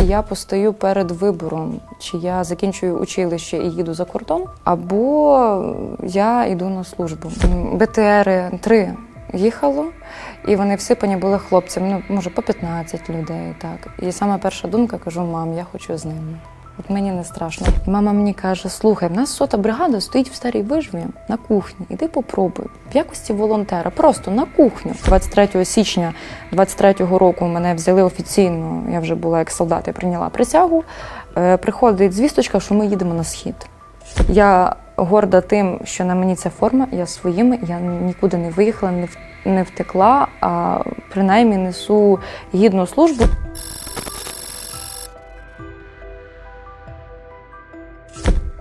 Я постаю перед вибором, чи я закінчую училище і їду за кордон, або я йду на службу. БТРи три їхало, і вони всипані були хлопцями, ну може по 15 людей. Так. І саме перша думка кажу: мам, я хочу з ними. От мені не страшно. Мама мені каже: слухай, в нас сота бригада стоїть в старій вижві на кухні. Іди попробуй. В якості волонтера, просто на кухню. 23 січня 23-го року мене взяли офіційно. Я вже була як солдат, я прийняла присягу. Е, Приходить звісточка, що ми їдемо на схід. Я горда тим, що на мені ця форма, я своїми, я нікуди не виїхала, не не втекла, а принаймні несу гідну службу.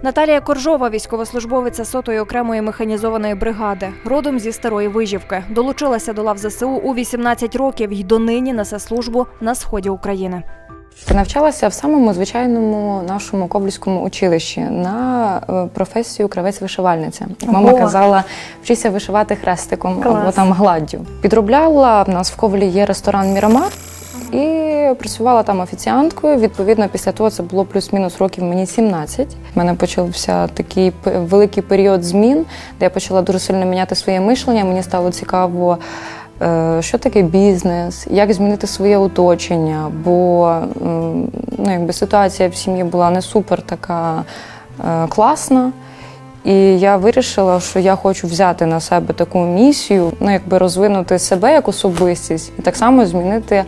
Наталія Коржова, військовослужбовиця сотої окремої механізованої бригади, родом зі старої вижівки, долучилася до лав ЗСУ у 18 років і донині несе службу на сході України. Навчалася в самому звичайному нашому ковлівському училищі на е, професію кравець-вишивальниця. Мама Ого. казала, вчися вишивати хрестиком Клас. або там гладдю. Підробляла в нас в Ковлі є ресторан Мірамар. І працювала там офіціанткою. Відповідно, після того це було плюс-мінус років мені 17. У мене почався такий великий період змін, де я почала дуже сильно міняти своє мишлення. Мені стало цікаво, е, що таке бізнес, як змінити своє оточення. Бо ну, якби ситуація в сім'ї була не супер така е, класна. І я вирішила, що я хочу взяти на себе таку місію, ну якби розвинути себе як особистість і так само змінити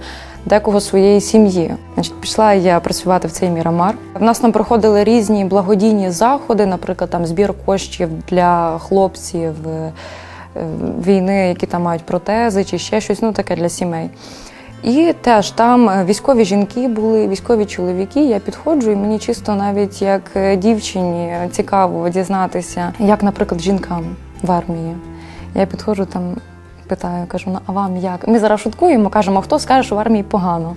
декого своєї сім'ї. Значить, пішла я працювати в цей мірамар. В нас там проходили різні благодійні заходи, наприклад, там збір коштів для хлопців е, е, війни, які там мають протези чи ще щось, ну таке для сімей. І теж там е, військові жінки були, військові чоловіки. Я підходжу, і мені чисто навіть як дівчині цікаво дізнатися, як, наприклад, жінкам в армії. Я підходжу там, питаю, кажу, ну а вам як? Ми зараз шуткуємо, кажемо, а хто скаже, що в армії погано.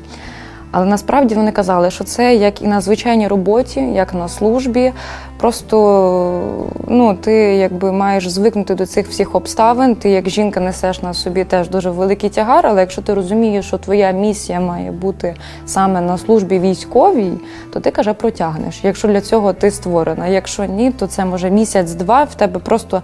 Але насправді вони казали, що це як і на звичайній роботі, як на службі. Просто ну, ти якби маєш звикнути до цих всіх обставин. Ти як жінка несеш на собі теж дуже великий тягар. Але якщо ти розумієш, що твоя місія має бути саме на службі військовій, то ти каже, протягнеш. Якщо для цього ти створена. Якщо ні, то це може місяць-два в тебе просто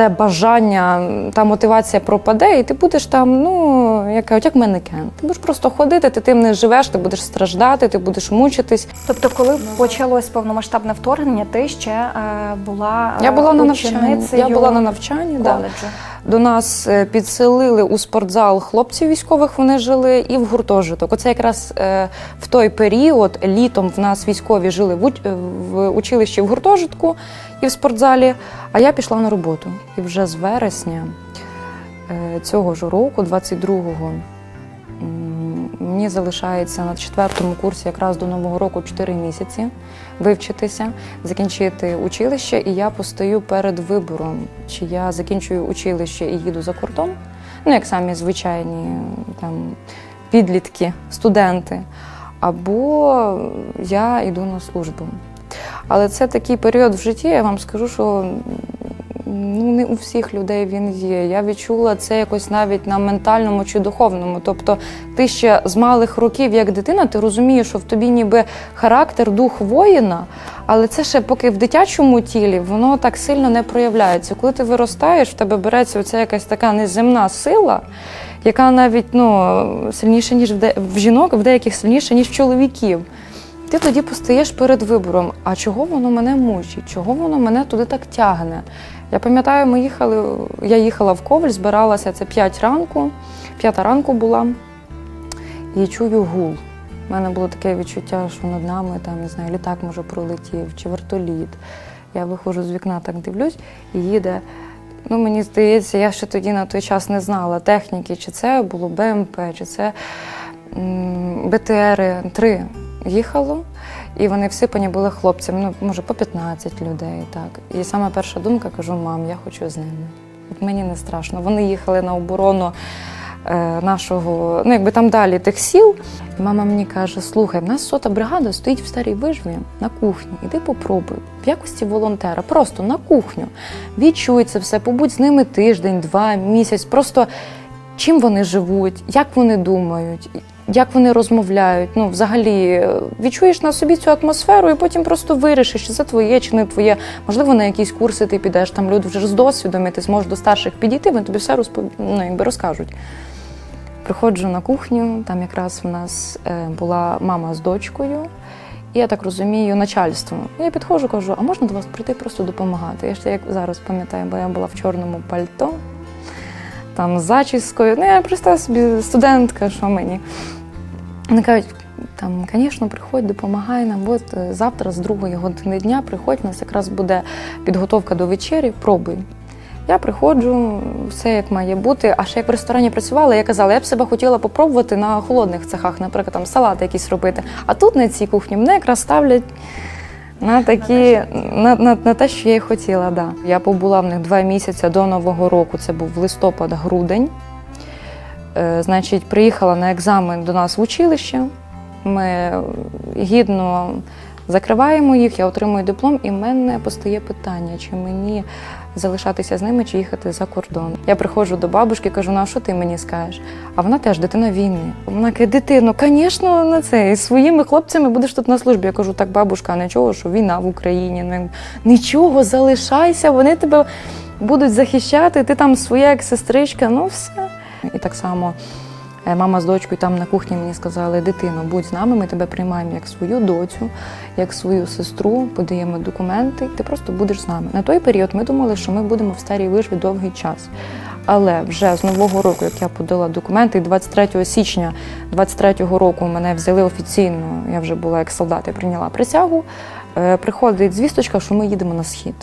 те бажання, та мотивація пропаде, і ти будеш там, ну, як кажуть, як манекен. Ти будеш просто ходити, ти тим не живеш, ти будеш страждати, ти будеш мучитись. Тобто, коли почалось повномасштабне вторгнення, ти ще е, була е, Я була на навчанні. Я була на навчанні. Да. До нас е, підселили у спортзал хлопців військових. Вони жили і в гуртожиток. Оце якраз е, в той період літом в нас військові жили в, е, в училищі в гуртожитку і в спортзалі. А я пішла на роботу. І вже з вересня е, цього ж року, 22-го, мені залишається на четвертому курсі якраз до нового року 4 місяці вивчитися, закінчити училище, і я постаю перед вибором, чи я закінчую училище і їду за кордон, ну як самі звичайні там підлітки, студенти, або я йду на службу. Але це такий період в житті, я вам скажу, що ну, не у всіх людей він є. Я відчула це якось навіть на ментальному чи духовному. Тобто, ти ще з малих років, як дитина, ти розумієш, що в тобі ніби характер, дух воїна, але це ще поки в дитячому тілі воно так сильно не проявляється. Коли ти виростаєш, в тебе береться оця якась така неземна сила, яка навіть ну, сильніша, ніж в, жінок, в деяких сильніша, ніж в чоловіків. Ти тоді постаєш перед вибором, а чого воно мене мучить, чого воно мене туди так тягне. Я пам'ятаю, ми їхали, я їхала в Коваль, збиралася це 5 ранку, п'ята ранку була, і чую гул. У мене було таке відчуття, що над нами там, не знаю, літак може пролетів чи вертоліт. Я виходжу з вікна, так дивлюсь, і їде. Ну, мені здається, я ще тоді на той час не знала техніки, чи це було БМП, чи це м, БТРи три їхало, і вони всипані були хлопцями, ну, може, по 15 людей. так. І саме перша думка кажу, мам, я хочу з ними. От мені не страшно. Вони їхали на оборону е, нашого, ну якби там далі тих сіл. Мама мені каже: слухай, в нас сота бригада стоїть в старій вижві на кухні. Іди попробуй. В якості волонтера, просто на кухню. Відчуй це все, побудь з ними тиждень, два, місяць. Просто чим вони живуть, як вони думають, як вони розмовляють. Ну, взагалі, е, відчуєш на собі цю атмосферу і потім просто вирішиш, чи це твоє, чи не твоє. Можливо, на якісь курси ти підеш, там люди вже з досвідом, і ти зможеш до старших підійти, вони тобі все розпов... ну, якби розкажуть. Приходжу на кухню, там якраз в нас е, була мама з дочкою, і я так розумію, начальство. Я підходжу, кажу, а можна до вас прийти просто допомагати? Я ще як зараз пам'ятаю, бо я була в чорному пальто, там з зачіскою. Ну, я просто собі студентка, що мені. Вони кажуть, там, звісно, приходь, допомагай нам. От е, завтра з другої години дня приходь, у нас якраз буде підготовка до вечері, пробуй. Я приходжу, все як має бути. А ще як в ресторані працювала, я казала, я б себе хотіла попробувати на холодних цехах, наприклад, там салати якісь робити. А тут на цій кухні мене якраз ставлять на такі на, на, на те, що я й хотіла. Да. Я побула в них два місяці до Нового року. Це був листопад-грудень. Е, значить, приїхала на екзамен до нас в училище. Ми гідно закриваємо їх, я отримую диплом, і в мене постає питання, чи мені залишатися з ними чи їхати за кордон. Я приходжу до бабушки, кажу, ну а що ти мені скажеш? А вона теж дитина війни. Вона каже, дитино, звісно, на це. І своїми хлопцями будеш тут на службі. Я кажу, так, бабушка, нічого, що війна в Україні. Нічого, залишайся, вони тебе будуть захищати, ти там своя як сестричка, ну все. І так само е, мама з дочкою там на кухні мені сказали: дитино, будь з нами, ми тебе приймаємо як свою доцю, як свою сестру, подаємо документи, ти просто будеш з нами. На той період ми думали, що ми будемо в старій вижві довгий час. Але вже з нового року, як я подала документи, і 23 січня 23-го року мене взяли офіційно. Я вже була як солдат, я прийняла присягу. е, Приходить звісточка, що ми їдемо на схід.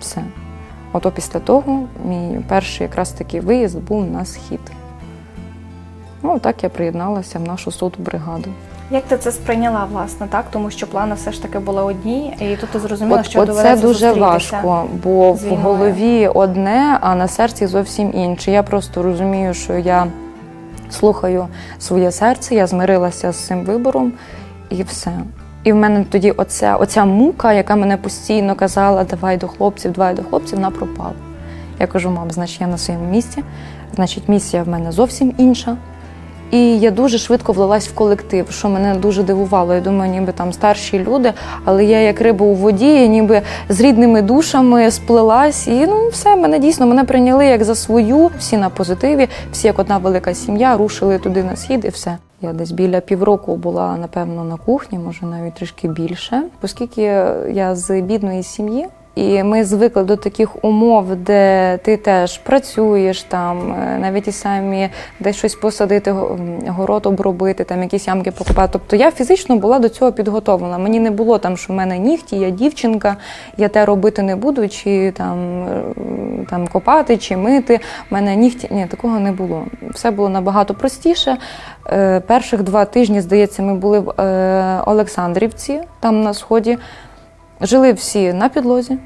Все. Ото після того мій перший якраз таки виїзд був на схід. Ну, так я приєдналася в нашу соту бригаду. Як ти це сприйняла, власне, так? Тому що плани все ж таки були одні, і тут ти зрозуміла, От, що от це дуже важко, бо в голові одне, а на серці зовсім інше. Я просто розумію, що я слухаю своє серце, я змирилася з цим вибором і все. І в мене тоді оця, оця мука, яка мене постійно казала, давай до хлопців, давай до хлопців, вона пропала. Я кажу, мам, значить, я на своєму місці, значить, місія в мене зовсім інша. І я дуже швидко влилась в колектив, що мене дуже дивувало. Я думаю, ніби там старші люди, але я як риба у воді, я ніби з рідними душами сплелась. І ну все, мене дійсно мене прийняли як за свою, всі на позитиві, всі як одна велика сім'я, рушили туди на схід і все. Я десь біля півроку була, напевно, на кухні, може навіть трішки більше, оскільки я з бідної сім'ї. І ми звикли до таких умов, де ти теж працюєш там, е, навіть і самі десь щось посадити, город обробити, там якісь ямки покупати. Тобто я фізично була до цього підготовлена. Мені не було там, що в мене нігті, я дівчинка, я те робити не буду, чи там, е, там копати, чи мити. У мене нігті ні, такого не було. Все було набагато простіше. Е, Перших два тижні, здається, ми були в Олександрівці, там на сході. Жили всі на підлозі.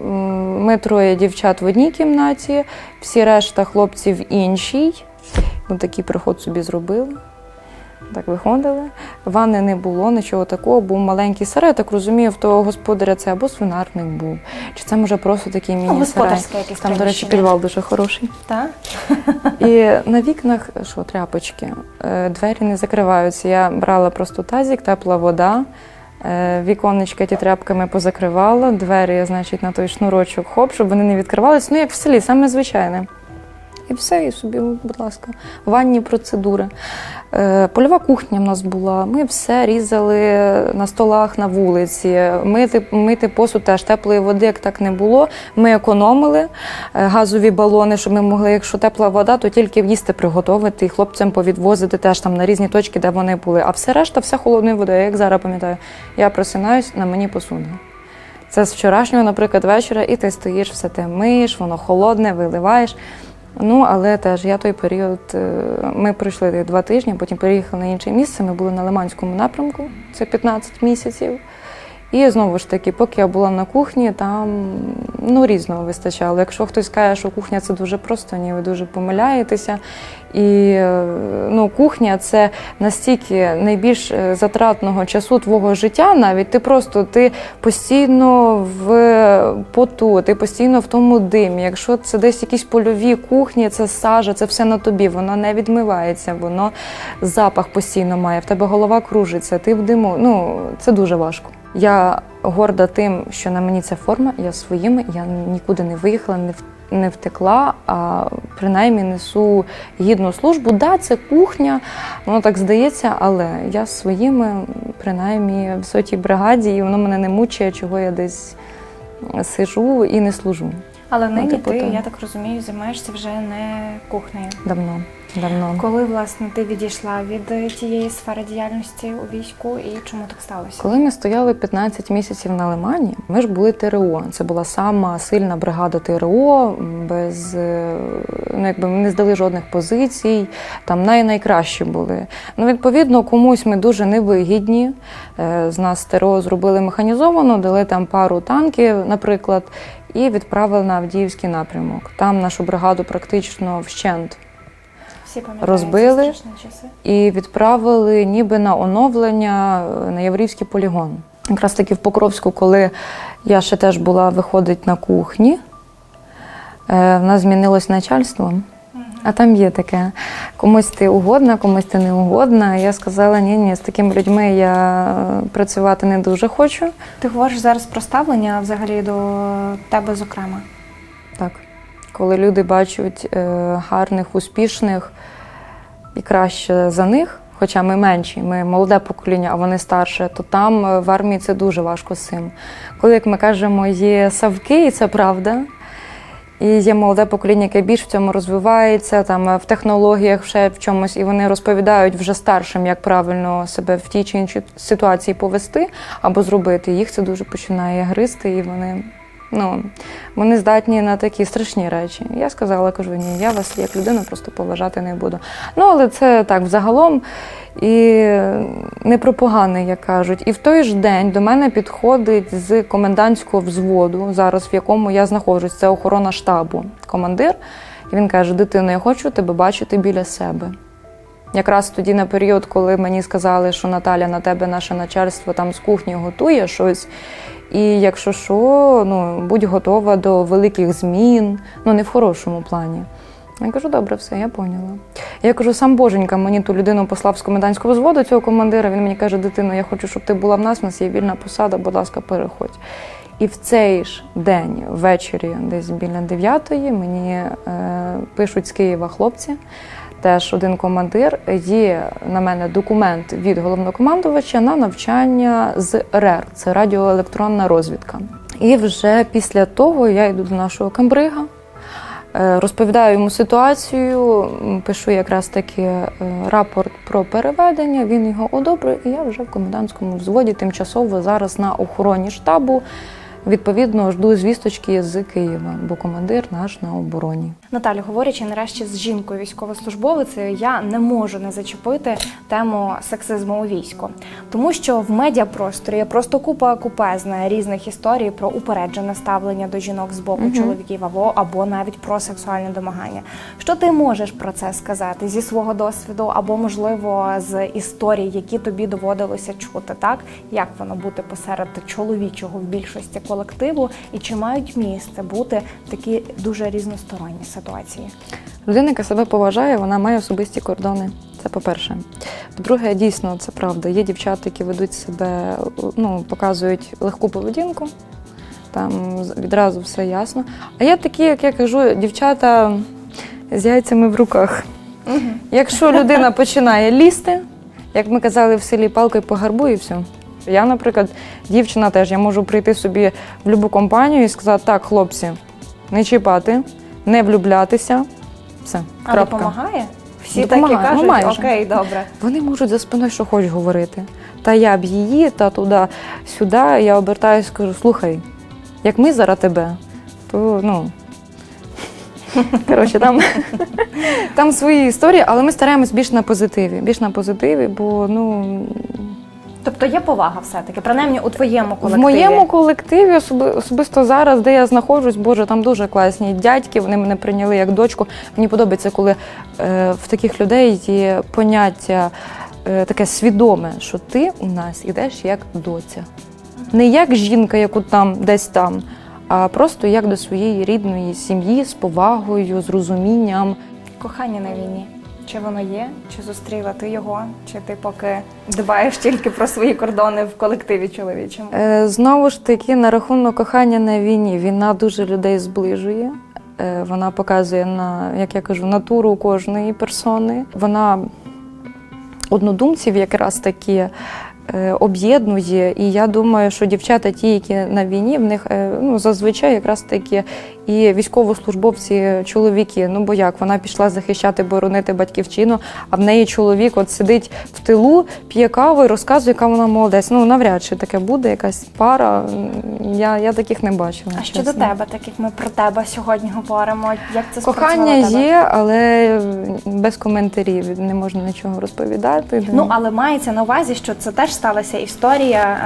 Ми троє дівчат в одній кімнаті, всі решта хлопців в іншій. Ми такий приход собі зробили. Так виходили. Ванни не було, нічого такого. Був маленький сарай. Так розумію, в того господаря це або свинарник був, чи це може просто такий Ну, міні-сарай. Там, до речі, підвал дуже хороший. Так? І на вікнах що, тряпочки, Е, двері не закриваються. Я брала просто тазик, тепла вода. Е, Віконечка ті тряпками позакривала, двері, значить, на той шнурочок хоп, щоб вони не відкривались. Ну, як в селі, саме звичайне. І все, і собі, будь ласка, ванні процедури. Е, Польова кухня в нас була. Ми все різали на столах на вулиці. Мити, мити посуд теж теплої води, як так не було. Ми економили е, газові балони, щоб ми могли, якщо тепла вода, то тільки їсти приготувати і хлопцям повідвозити теж там на різні точки, де вони були. А все решта, все холодною водою. Як зараз пам'ятаю, я просинаюсь, на мені посуда. Це з вчорашнього, наприклад, вечора, і ти стоїш, все те миєш, воно холодне, виливаєш. Ну, але теж я той період, е, ми пройшли два тижні, потім переїхали на інше місце. Ми були на Лиманському напрямку, це 15 місяців. І знову ж таки, поки я була на кухні, там ну, різного вистачало. Якщо хтось каже, що кухня це дуже просто, ні, ви дуже помиляєтеся. І е, ну, кухня це настільки найбільш е, затратного часу твого життя, навіть ти просто ти постійно в поту, ти постійно в тому димі. Якщо це десь якісь польові кухні, це сажа, це все на тобі, воно не відмивається, воно запах постійно має, в тебе голова кружиться, ти в диму. Ну це дуже важко. Я горда тим, що на мені ця форма, я своїми, я нікуди не виїхала, не в- не втекла, а принаймні несу гідну службу. Да, це кухня, воно так здається, але я своїми, принаймні, в сотій бригаді, і воно мене не мучає, чого я десь сижу і не служу. Але нині типу, ти, так. я так розумію, займаєшся вже не кухнею. Давно. Давно. Коли власне ти відійшла від тієї сфери діяльності у війську і чому так сталося? Коли ми стояли 15 місяців на Лимані, ми ж були ТРО. Це була сама сильна бригада ТРО, без е, ну якби ми не здали жодних позицій. Там най найкращі були. Ну, відповідно, комусь ми дуже невигідні. Е, З нас ТРО зробили механізовано, дали там пару танків, наприклад, і відправили на Авдіївський напрямок. Там нашу бригаду практично вщент розбили. і відправили ніби на оновлення е, на Яврівський полігон. Якраз таки в Покровську, коли я ще теж була виходить на кухні, е, в нас змінилось начальство. А там є таке. Комусь ти угодна, комусь ти не угодна. Я сказала, ні, ні, з такими людьми я е, працювати не дуже хочу. Ти говориш зараз про ставлення взагалі до тебе зокрема. Так. Коли люди бачать е, гарних, успішних і краще за них, хоча ми менші, ми молоде покоління, а вони старше, то там е, в армії це дуже важко з цим. Коли, як ми кажемо, є савки, і це правда. І є молоде покоління, яке більш в цьому розвивається, там е, в технологіях, ще в чомусь, і вони розповідають вже старшим, як правильно себе в тій чи іншій ситуації повести або зробити. Їх це дуже починає гризти, і вони ну, вони здатні на такі страшні речі. Я сказала, кажу, ні, я вас як людину просто поважати не буду. Ну, але це так взагалом. І не про погане, як кажуть. І в той ж день до мене підходить з комендантського взводу, зараз в якому я знаходжусь, це охорона штабу, командир. І він каже: Дитино, я хочу тебе бачити біля себе. Якраз тоді на період, коли мені сказали, що Наталя на тебе наше начальство там з кухні готує щось. І якщо що, ну будь готова до великих змін, ну не в хорошому плані. Я кажу, добре, все, я поняла. Я кажу, сам Боженька мені ту людину послав з комендантського взводу цього командира. Він мені каже, дитино, я хочу, щоб ти була в нас, у нас є вільна посада, будь ласка, переходь. І в цей ж день, ввечері, десь біля дев'ятої, мені е, пишуть з Києва хлопці. Теж один командир є на мене документ від головнокомандувача на навчання з РЕР, це радіоелектронна розвідка. І вже після того я йду до нашого камбрига, е, розповідаю йому ситуацію, пишу якраз таки е, рапорт про переведення. Він його одобрив, і я вже в комендантському взводі тимчасово зараз на охороні штабу. Відповідно, жду звісточки з Києва, бо командир наш на обороні. Наталю, говорячи нарешті з жінкою військовослужбовицею, я не можу не зачепити тему сексизму у війську, тому що в медіапросторі є просто купа купезна різних історій про упереджене ставлення до жінок з боку Мгм. чоловіків або, або навіть про сексуальне домагання. Що ти можеш про це сказати зі свого досвіду, або можливо з історій, які тобі доводилося чути, так як воно бути посеред чоловічого в більшості колективу, і чи мають місце бути такі дуже різносторонні ситуації? Людина, яка себе поважає, вона має особисті кордони. Це по-перше. По-друге, дійсно, це правда. Є дівчата, які ведуть себе, ну, показують легку поведінку, там відразу все ясно. А є такі, як я кажу, дівчата з яйцями в руках. Якщо людина починає лізти, як ми казали в селі палкою по гарбу і все. Я, наприклад, дівчина теж, я можу прийти собі в будь-яку компанію і сказати, так, хлопці, не чіпати, не влюблятися. Все, А крапка. допомагає? Всі Допомагає, такі ну, кажуть, майже. окей, добре. Вони можуть за спиною що хочеш говорити. Та я б її, та туди, сюди. Я обертаюсь, кажу, слухай, як ми зараз тебе, то ну. Коротше, там, там свої історії, але ми стараємось більш на позитиві. Більш на позитиві, бо ну Тобто є повага все-таки, принаймні у твоєму В колективі. моєму колективі особи- особисто зараз, де я знаходжусь, боже, там дуже класні дядьки. Вони мене прийняли як дочку. Мені подобається, коли е, в таких людей є поняття е, таке свідоме, що ти у нас ідеш як доця. Не як жінка, яку там десь там, а просто як до своєї рідної сім'ї з повагою, з розумінням. Кохання на війні. Чи воно є, чи зустріла ти його, чи ти поки дбаєш тільки про свої кордони в колективі чоловічому? Е, Знову ж таки, на рахунок кохання на війні. Війна дуже людей зближує. Е, Вона показує на, як я кажу, натуру кожної персони. Вона однодумців якраз таки е, об'єднує. І я думаю, що дівчата, ті, які на війні, в них е, ну, зазвичай якраз таки і військовослужбовці, чоловіки. Ну бо як вона пішла захищати, боронити батьківщину, а в неї чоловік от сидить в тилу, п'є каву і розказує, яка вона молодець. Ну навряд чи таке буде, якась пара. Я, я таких не бачила. А щодо чесно. тебе, так як ми про тебе сьогодні говоримо, як це Кохання є, але без коментарів не можна нічого розповідати. Ну але мається на увазі, що це теж сталася історія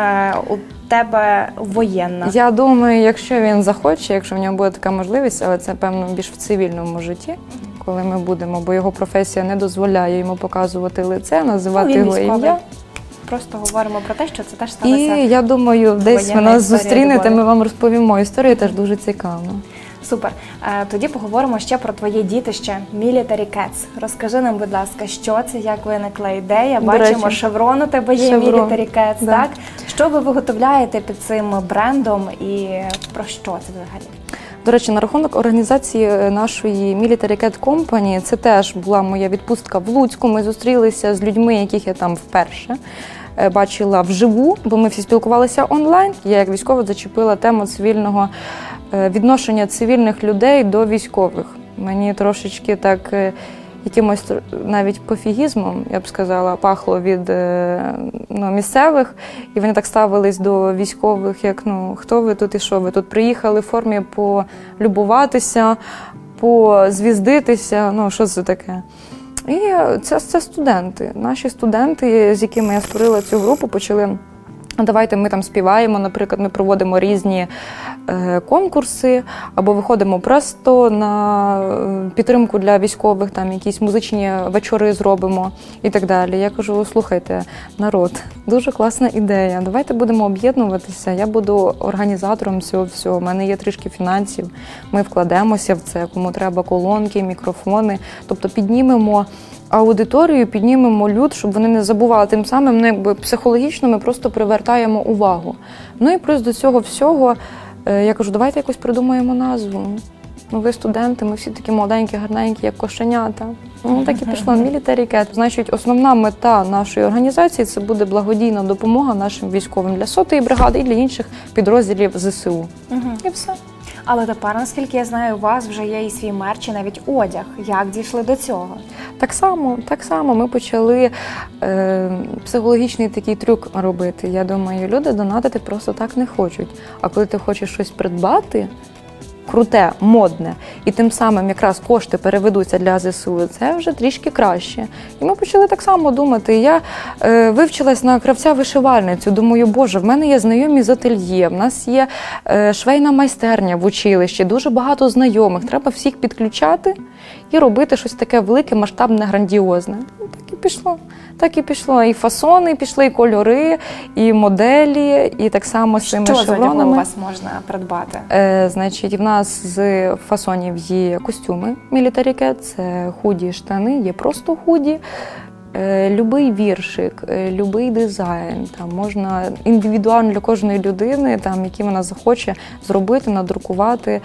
е, у тебе воєнна. Я думаю, якщо він захоче, якщо в нього буде така можливість, але це певно більш в цивільному житті, коли ми будемо, бо його професія не дозволяє йому показувати лице, називати Ну, його ім'я. Просто говоримо про те, що це теж І я думаю, десь ви нас зустрінете, ми вам розповімо історію, теж дуже цікаво. Супер. Е, Тоді поговоримо ще про твоє дітище Military Cats. Розкажи нам, будь ласка, що це, як виникла ідея? Бачимо, шеврон у тебе є шеврон, Military Cats, да. так? Що ви виготовляєте під цим брендом і про що це взагалі? До речі, на рахунок організації е, нашої Military Cat Company, це теж була моя відпустка в Луцьку. Ми зустрілися з людьми, яких я там вперше е, бачила вживу, бо ми всі спілкувалися онлайн. Я як військова зачепила тему цивільного е, відношення цивільних людей до військових. Мені трошечки так. Якимось навіть пофігізмом, я б сказала, пахло від е, ну, місцевих, і вони так ставились до військових, як ну хто ви тут і що ви тут приїхали в формі полюбуватися, позвіздитися. Ну що це таке? І це, це студенти. Наші студенти, з якими я створила цю групу, почали. «А Давайте ми там співаємо. Наприклад, ми проводимо різні е, конкурси або виходимо просто на е, підтримку для військових, там якісь музичні вечори зробимо і так далі. Я кажу: слухайте, народ, дуже класна ідея. Давайте будемо об'єднуватися. Я буду організатором цього всього. У мене є трішки фінансів. Ми вкладемося в це, кому треба колонки, мікрофони. Тобто піднімемо аудиторію, піднімемо люд, щоб вони не забували. Тим самим ну, якби психологічно ми просто привертаємо увагу. Ну і плюс до цього всього е, я кажу, давайте якось придумаємо назву. Ну, ви студенти, ми всі такі молоденькі, гарненькі, як кошенята. Ну так і пішло. Military Cat. Значить, основна мета нашої організації це буде благодійна допомога нашим військовим для сотої бригади і для інших підрозділів ЗСУ. І все. Але тепер, наскільки я знаю, у вас вже є і свій мерч, і навіть одяг. Як дійшли до цього? Так само, так само ми почали е, психологічний такий трюк робити. Я думаю, люди донатити просто так не хочуть. А коли ти хочеш щось придбати, круте, модне, і тим самим якраз кошти переведуться для ЗСУ, це вже трішки краще. І ми почали так само думати. Я е, вивчилась на кравця вишивальницю. Думаю, боже, в мене є знайомі з ательє, в нас є е, швейна майстерня в училищі, дуже багато знайомих. Треба всіх підключати і робити щось таке велике, масштабне, грандіозне. Ну, так і пішло. Так і пішло. І фасони пішли, і кольори, і моделі, і так само з цими Що з одягу у вас можна придбати? Е, значить, в нас з фасонів є костюми мілітаріке, це худі штани, є просто худі. Е, любий віршик, е, любий дизайн, там можна індивідуально для кожної людини, там, які вона захоче зробити, надрукувати.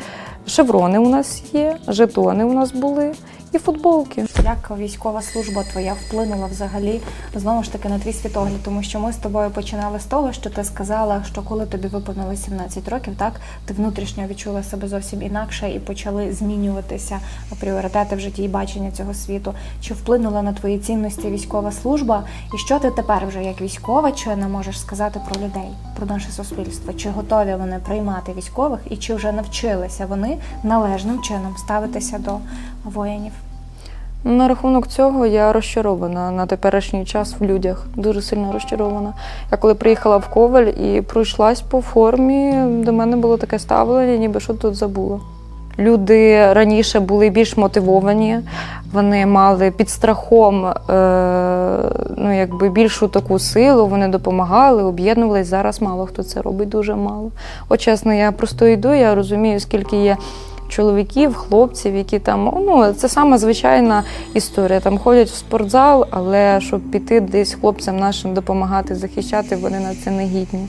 Шеврони у нас є, жетони у нас були і футболки. Як військова служба твоя вплинула взагалі знову ж таки на твій світогляд? Тому що ми з тобою починали з того, що ти сказала, що коли тобі виповнилось 17 років, так ти внутрішньо відчула себе зовсім інакше і почали змінюватися пріоритети в житті і бачення цього світу. Чи вплинула на твої цінності військова служба? І що ти тепер вже як військова чи не можеш сказати про людей, про наше суспільство? Чи готові вони приймати військових, і чи вже навчилися вони належним чином ставитися до воїнів? На рахунок цього я розчарована на теперішній час в людях. Дуже сильно розчарована. Я коли приїхала в Коваль і пройшлась по формі, до мене було таке ставлення, ніби що тут забула. Люди раніше були більш мотивовані, вони мали під страхом е, ну, якби більшу таку силу, вони допомагали, об'єднувались. Зараз мало хто це робить, дуже мало. От чесно, я просто йду, я розумію, скільки є чоловіків, хлопців, які там, ну, це сама звичайна історія. Там ходять в спортзал, але щоб піти десь хлопцям нашим допомагати, захищати, вони на це не гідні.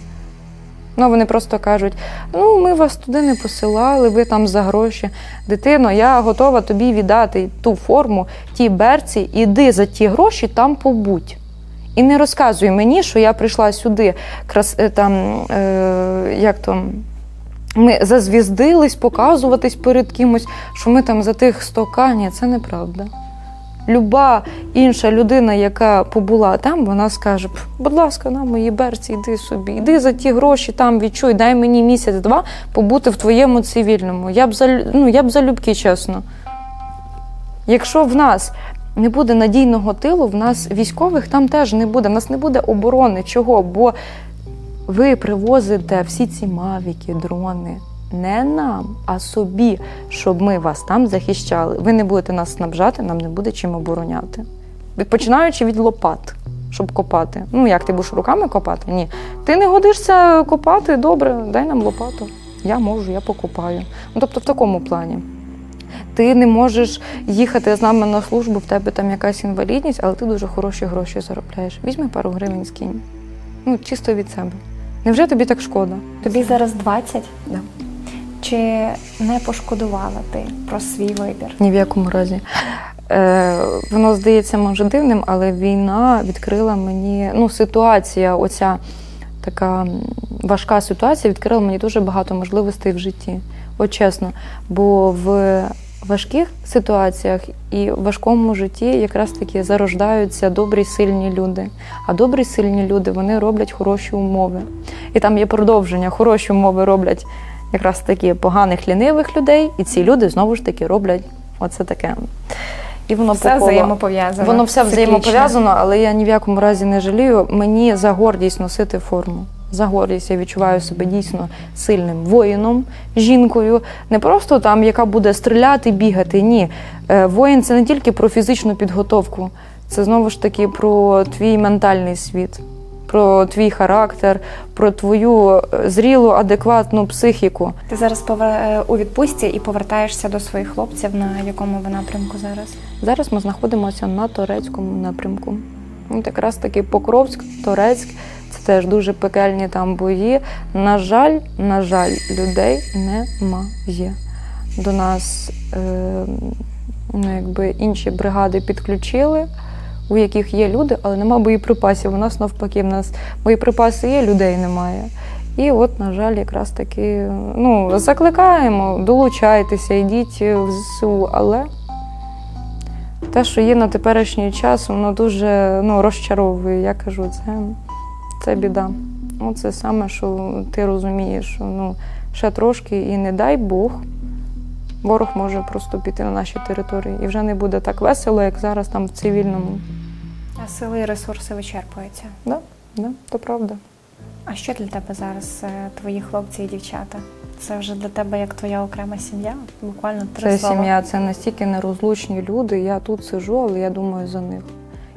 Ну, вони просто кажуть: ну, ми вас туди не посилали, ви там за гроші. Дитино, я готова тобі віддати ту форму, ті берці, іди за ті гроші, там побудь. І не розказуй мені, що я прийшла сюди, крас, е, там, е, як то, ми зазвіздились показуватись перед кимось, що ми там за тих 100к. Ні, це неправда. Люба інша людина, яка побула там, вона скаже: будь ласка, на мої берці, йди собі, йди за ті гроші, там відчуй, дай мені місяць-два побути в твоєму цивільному. Я б за, ну, я б залюбки, чесно. Якщо в нас не буде надійного тилу, в нас військових там теж не буде. В нас не буде оборони. Чого? Бо ви привозите всі ці мавіки, дрони не нам, а собі, щоб ми вас там захищали. Ви не будете нас снабжати, нам не буде чим обороняти. Починаючи від лопат, щоб копати. Ну як ти будеш руками копати? Ні. Ти не годишся копати, добре, дай нам лопату. Я можу, я покопаю. Ну, тобто в такому плані. Ти не можеш їхати з нами на службу, в тебе там якась інвалідність, але ти дуже хороші гроші заробляєш. Візьми пару гривень скинь. Ну, чисто від себе. Невже тобі так шкода? Тобі зараз 20? Да. Чи не пошкодувала ти про свій вибір? Ні в якому разі. Е, воно здається може дивним, але війна відкрила мені ну, ситуація, оця така важка ситуація відкрила мені дуже багато можливостей в житті. От чесно. Бо в важких ситуаціях і в важкому житті якраз таки зарождаються добрі сильні люди. А добрі сильні люди вони роблять хороші умови. І там є продовження, хороші умови роблять якраз таки поганих лінивих людей, і ці люди знову ж таки роблять оце таке. І воно Все по взаємопов'язано. Воно все взаємопов'язано, але я ні в якому разі не жалію. Мені за гордість носити форму. За гордість я відчуваю себе дійсно сильним воїном, жінкою. Не просто там, яка буде стріляти, бігати. Ні. Е, Воїн це не тільки про фізичну підготовку, це знову ж таки про твій ментальний світ, про твій характер, про твою е, зрілу, адекватну психіку. Ти зараз е, у відпустці і повертаєшся до своїх хлопців. На якому ви напрямку зараз? Зараз ми знаходимося на турецькому напрямку. От якраз таки Покровськ, Торецьк це теж дуже пекельні там бої. На жаль, на жаль, людей немає. До нас е, ну, якби інші бригади підключили, у яких є люди, але нема боєприпасів. У нас навпаки, в нас боєприпаси є, людей немає. І от, на жаль, якраз таки ну, закликаємо, долучайтеся, йдіть в ЗСУ, але те, що є на теперішній час, воно дуже ну, розчаровує. Я кажу, це, це біда. Ну, це саме, що ти розумієш, що ну, ще трошки і не дай Бог, ворог може просто піти на наші території. І вже не буде так весело, як зараз там в цивільному. А сили і ресурси вичерпуються. Да, да, то правда. А що для тебе зараз е, твої хлопці і дівчата? Це вже для тебе як твоя окрема сім'я? Буквально три Це слова. сім'я, це настільки нерозлучні люди. Я тут сижу, але я думаю за них.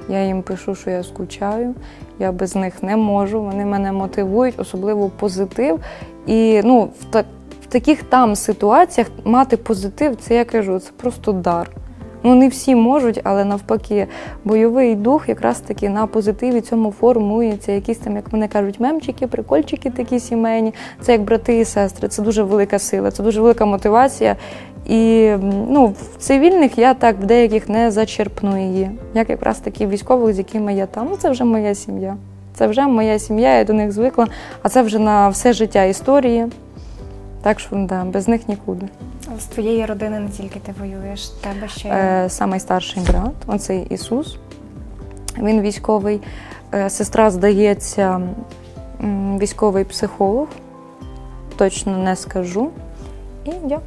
Я їм пишу, що я скучаю, я без них не можу. Вони мене мотивують, особливо позитив. І ну, в, та, в таких там ситуаціях мати позитив, це я кажу, це просто дар. Ну, не всі можуть, але навпаки, бойовий дух якраз таки на позитиві цьому формується. Якісь там, як вони кажуть, мемчики, прикольчики такі сімейні. Це як брати і сестри. Це дуже велика сила, це дуже велика мотивація. І ну, в цивільних я так в деяких не зачерпну її. Як якраз такі військових, з якими я там. Ну, це вже моя сім'я. Це вже моя сім'я, я до них звикла, а це вже на все життя історії. Так що да, без них нікуди. З твоєї родини не тільки ти воюєш, тебе ще Е, самий старший брат, оцей Ісус. Він військовий. Е, сестра, здається, м, військовий психолог. Точно не скажу. І я.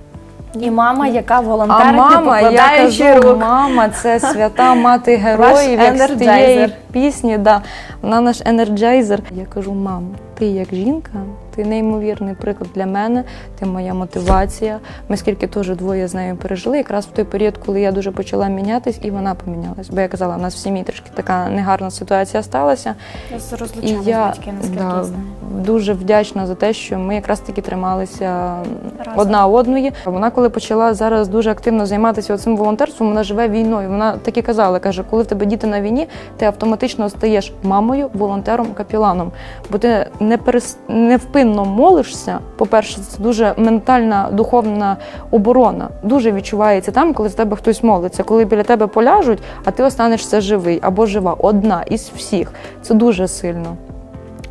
І мама, яка А волонтерить, мама, я покладаючи кажу, рук. мама, це свята мати героїв, як з енерджайзер. тієї пісні. Да. Вона наш енерджайзер. Я кажу, мам, ти як жінка, ти неймовірний приклад для мене, ти моя мотивація. Ми скільки теж двоє з нею пережили, якраз в той період, коли я дуже почала мінятись, і вона помінялась. Бо я казала, у нас в сім'ї трішки така негарна ситуація сталася. І я батьки, да, дуже вдячна за те, що ми якраз таки трималися Разом. одна одної. Вона, коли почала зараз дуже активно займатися цим волонтерством, вона живе війною. Вона так і казала, каже, коли в тебе діти на війні, ти автоматично стаєш мамою, волонтером, капіланом. Бо ти не перес... невпинно молишся. По-перше, це дуже ментальна духовна оборона. Дуже відчувається там, коли з тебе хтось молиться, коли біля тебе поляжуть, а ти останешся живий або жива. Одна із всіх. Це дуже сильно.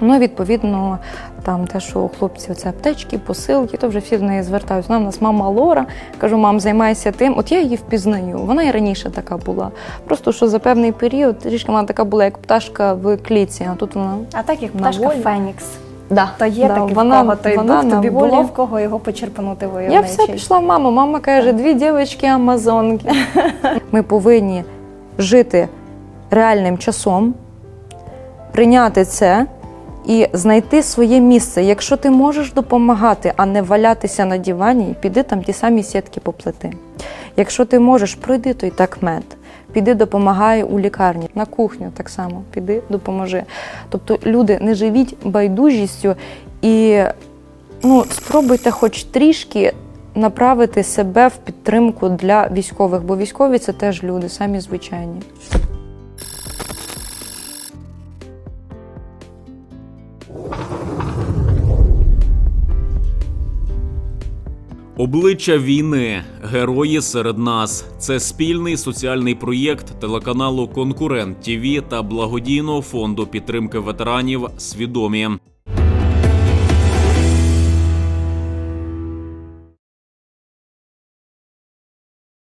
Ну, відповідно, там те, що у хлопців це аптечки, посилки, то вже всі до неї звертаються. Вона в нас мама Лора. Кажу, мам, займайся тим. От я її впізнаю. Вона і раніше така була. Просто що за певний період трішки вона така була, як пташка в кліці, а тут вона. А так як пташка волі. Фенікс. Да, То є да, таки вона, в кого той вона дух, тобі волі. було в кого його почерпнути Я войовничий. все пішла в маму. Мама каже, дві дівчатки амазонки. Ми повинні жити реальним часом, прийняти це і знайти своє місце. Якщо ти можеш допомагати, а не валятися на дивані, піди там ті самі сітки поплети. Якщо ти можеш, пройди той такмет. Піди допомагай у лікарні, на кухню так само, піди, допоможи. Тобто, люди, не живіть байдужістю і ну, спробуйте хоч трішки направити себе в підтримку для військових, бо військові це теж люди, самі звичайні. Обличчя війни, герої серед нас. Це спільний соціальний проєкт телеканалу Конкурент ТІВІ та благодійного фонду підтримки ветеранів Свідомі.